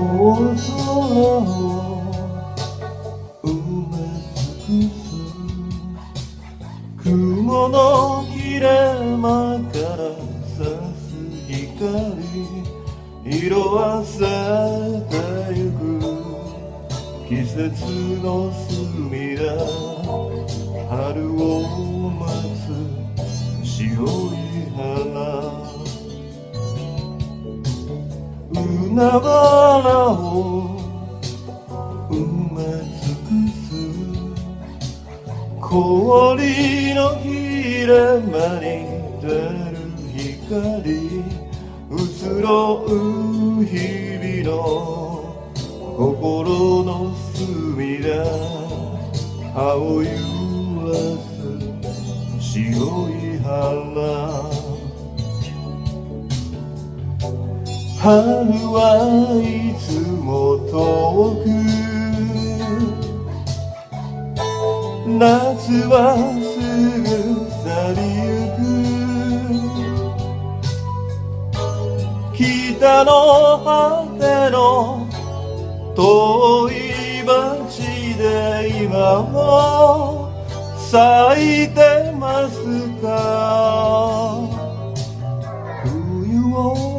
を埋め尽くす雲の切れ間からさす光色あせてゆく季節の隅だ海原を埋め尽くす氷の切れ間に出る光移ろう日々の心の隅田葉を揺らす白い花春はいつも遠く夏はすぐ去りゆく。北の果ての遠い町で今も咲いてますか。冬を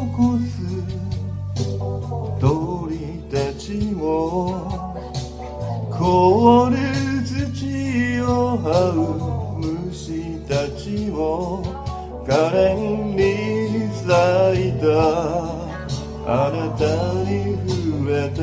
凍る土を這う虫たちを可憐に咲いた。あなたに触れた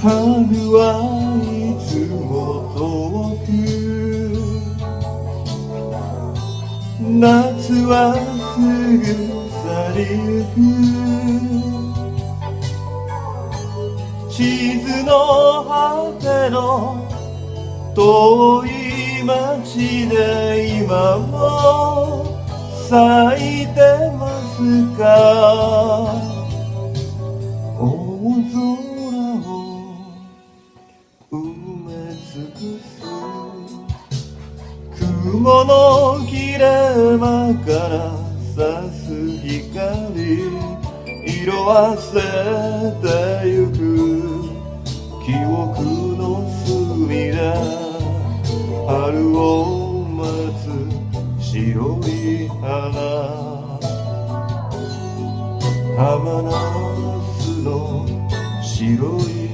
春はいつも遠く夏はすぐ去りゆく地図の果ての遠い町で今も咲いてますか？埋め尽くす雲の切れ間から差す光色あせてゆく。記憶の隅田春を待つ白い花。浜ナスの白い